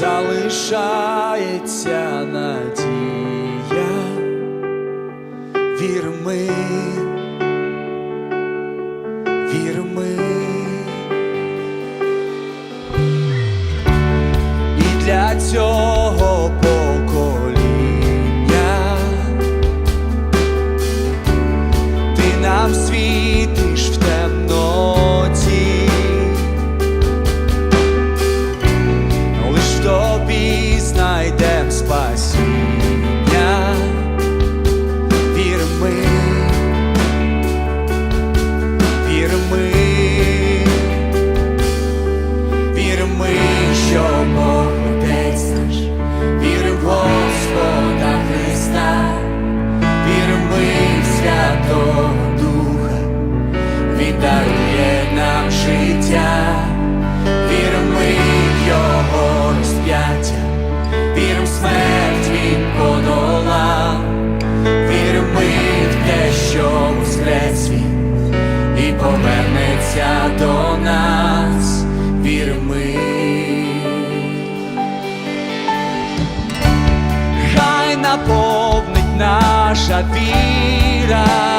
залишається надія, вір ми, вір ми. І для цього покоління. Ти нам світиш дарує нам життя, вірим ми в Його розп'яття, вірим в смерть Він подолав, вірим ми в те, що воскрес Він і повернеться до нас, вір ми. Хай наповнить наша віра